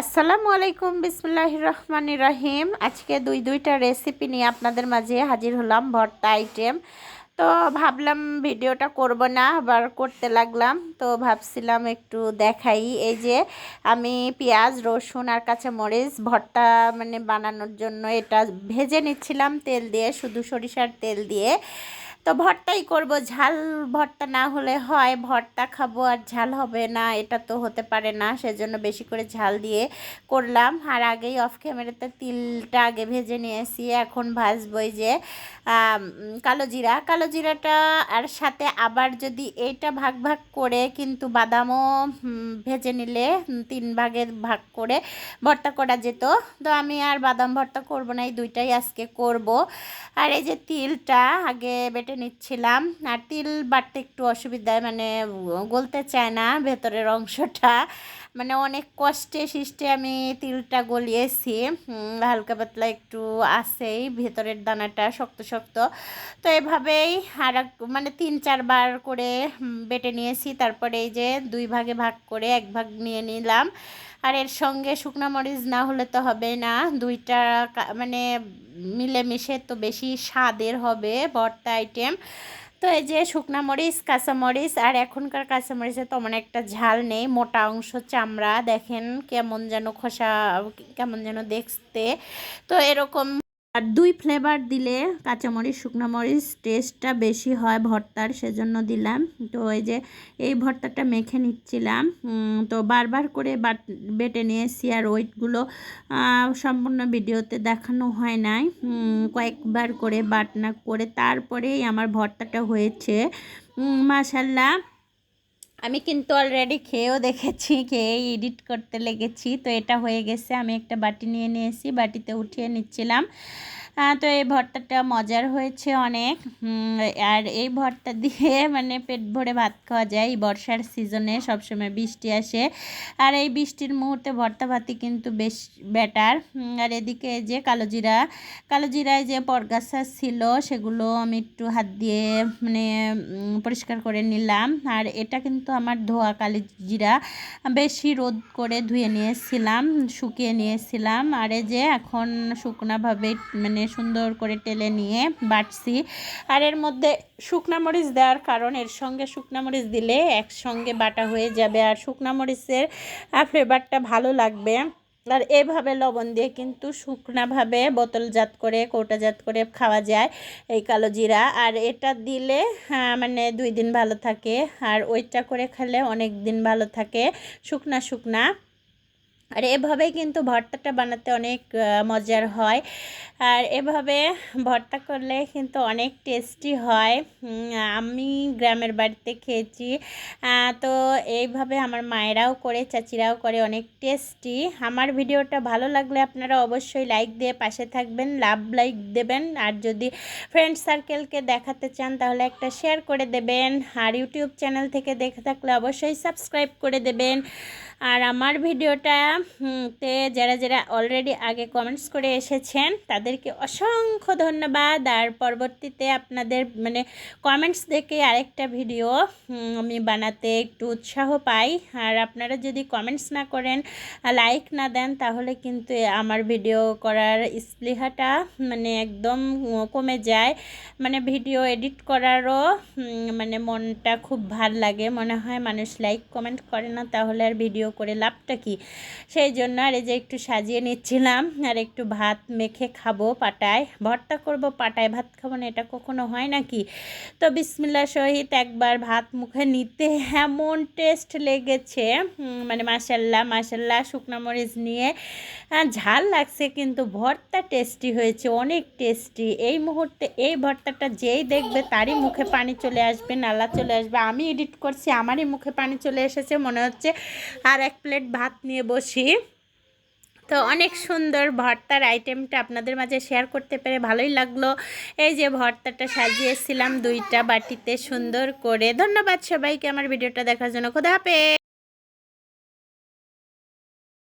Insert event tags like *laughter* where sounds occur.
আসসালামু আলাইকুম বিসমুল্লাহ রহমান রাহিম। আজকে দুই দুইটা রেসিপি নিয়ে আপনাদের মাঝে হাজির হলাম, ভর্তা আইটেম তো ভাবলাম ভিডিওটা করব না, আবার করতে লাগলাম। তো ভাবছিলাম একটু দেখাই। এই যে আমি পেঁয়াজ, রসুন আর কাঁচা মরিচ ভর্তা মানে বানানোর জন্য এটা ভেজে নিচ্ছিলাম তেল দিয়ে, শুধু সরিষার তেল দিয়ে। তো ভর্তাই করব। ঝাল ভর্তা না হলে হয়, ভর্তা খাব আর ঝাল হবে না, এটা তো হতে পারে না, সেজন্য বেশি করে ঝাল দিয়ে করলাম। আর আগেই অফ ক্যামেরাতে তিলটা আগে ভেজে নিয়েছি, এখন ভাজবই যে কালো জিরা। কালো জিরাটা আর সাথে আবার যদি এইটা ভাগ ভাগ করে কিন্তু বাদামও ভেজে নিলে তিন ভাগের ভাগ করে ভর্তা করা যেত। তো আমি আর বাদাম ভর্তা করব না, এই দুইটাই আজকে করব। আর এই যে তিলটা আগে বেটে বেটে নিচ্ছিলাম। আর তিল বাটতে একটু অসুবিধায় মানে গলতে চায় না ভেতরের অংশটা। মানে অনেক কষ্টে সৃষ্টে আমি তিলটা গলিয়েছি। হালকা পাতলা একটু আসেই ভেতরের দানাটা শক্ত শক্ত। তো এভাবেই আর মানে তিন চারবার করে বেটে নিয়েছি। তারপরে এই যে দুই ভাগে ভাগ করে এক ভাগ নিয়ে নিলাম। আর এর সঙ্গে শুকনো মরিচ না হলে তো হবে না। দুইটা মানে মিলেমিশে তো বেশি স্বাদের হবে ভর্তা আইটেম তো এই যে শুকনা মরিচ কাঁচামরিচ আর এখনকার কাঁচামরিচে তেমন একটা ঝাল নেই, মোটা অংশ চামড়া। দেখেন কেমন যেন খোসা, কেমন যেন দেখতে। তো এরকম আর দুই ফ্লেভার দিলে কাঁচামরিচ, শুকনো মরিচ টেস্টটা বেশি হয় ভর্তার, সেজন্য দিলাম। তো এই যে এই ভর্তাটা মেখে নিচ্ছিলাম। তো বারবার করে বাট নিয়েছি আর ওয়েটগুলো সম্পূর্ণ ভিডিওতে দেখানো হয় নাই। কয়েকবার করে বাটনা করে তারপরেই আমার ভর্তাটা হয়েছে। মাসাল্লাহ আমি কিন্তু অলরেডি খেয়েও দেখেছি, খেয়ে এডিট করতে লেগেছি। তো এটা হয়ে গেছে, আমি একটা বাটি নিয়ে নিয়েছি, বাটিতে উঠিয়ে নিচ্ছিলাম। তো এই ভর্তাটা মজার হয়েছে অনেক। আর এই ভর্তা দিয়ে *laughs* মানে পেট ভরে ভাত খাওয়া যায়। এই বর্ষার সিজনে সবসময় বৃষ্টি আসে। আর এই বৃষ্টির মুহূর্তে ভর্তা ভাতি কিন্তু বেশ বেটার আর এদিকে যে কালো জিরা, কালো জিরায় যে পরগাছা ছিল, সেগুলো আমি একটু হাত দিয়ে মানে পরিষ্কার করে নিলাম। আর এটা কিন্তু আমার ধোয়া কালি জিরা বেশি রোদ করে ধুয়ে নিয়েছিলাম, শুকিয়ে নিয়েছিলাম। আর এই যে এখন শুকনাভাবে মানে সুন্দর করে টেলে নিয়ে বাটছি। আর এর মধ্যে শুকনা মরিচ দেওয়ার কারণ, এর সঙ্গে শুকনা মরিচ দিলে একসঙ্গে বাটা হয়ে যাবে। আর শুকনা মরিচের ফ্লেভারটা ভালো লাগবে। আর এভাবে লবণ দিয়ে কিন্তু শুকনাভাবে বোতলজাত করে, কৌটাজাত করে খাওয়া যায় এই কালো জিরা। আর এটা দিলে মানে দুই দিন ভালো থাকে। আর ওইটা করে খেলে অনেক দিন ভালো থাকে, শুকনা শুকনা। আর এভাবেই কিন্তু ভর্তাটা বানাতে অনেক মজার হয়। আর এভাবে ভর্তা করলে কিন্তু অনেক টেস্টি হয়। আমি গ্রামের বাড়িতে খেয়েছি। তো এইভাবে আমার মায়েরাও করে, চাচিরাও করে, অনেক টেস্টি। আমার ভিডিওটা ভালো লাগলে আপনারা অবশ্যই লাইক দিয়ে পাশে থাকবেন, লাভ লাইক দেবেন। আর যদি ফ্রেন্ড সার্কেলকে দেখাতে চান, তাহলে একটা শেয়ার করে দেবেন। আর ইউটিউব চ্যানেল থেকে দেখে থাকলে অবশ্যই সাবস্ক্রাইব করে দেবেন। আর আমার ভিডিওটা তে যারা যারা অলরেডি আগে কমেন্টস করে এসেছেন, তাদেরকে অসংখ্য ধন্যবাদ। আর পরবর্তীতে আপনাদের মানে কমেন্টস দেখে আরেকটা ভিডিও আমি বানাতে একটু উৎসাহ পাই। আর আপনারা যদি কমেন্টস না করেন লাইক না দেন, তাহলে কিন্তু আমার ভিডিও করার স্পৃহাটা মানে একদম কমে যায়। মানে ভিডিও এডিট করারও মানে মনটা খুব ভালো লাগে। মনে হয় মানুষ লাইক কমেন্ট করে না, তাহলে আর ভিডিও করে লাভটা কি? সেই জন্য আর এই যে একটু সাজিয়ে নিচ্ছিলাম, আর একটু ভাত মেখে খাব পাটায়। ভর্তা করব পাটায়, ভাত খাব না, এটা কখনো হয় নাকি? তো বিসমিল্লা সহিত একবার ভাত মুখে নিতে এমন টেস্ট লেগেছে মানে মাসাল্লাহ মাসাল্লাহ শুকনো মরিচ নিয়ে। ঝাল লাগছে কিন্তু ভর্তা টেস্টি হয়েছে, অনেক টেস্টি। এই মুহূর্তে এই ভর্তাটা যেই দেখবে তারই মুখে পানি চলে আসবে, নালা চলে আসবে। আমি এডিট করছি, আমারই মুখে পানি চলে এসেছে, মনে হচ্ছে আর এক প্লেট ভাত নিয়ে বসি তো অনেক সুন্দর ভর্তার আইটেমটা আপনাদের মাঝে শেয়ার করতে পেরে ভালোই লাগল। এই যে ভর্তাটা সাজিয়েছিলাম দুইটা বাটিতে সুন্দর করে। ধন্যবাদ সবাইকে, আমার ভিডিওটা দেখার জন্য। খোদা হাফেজ!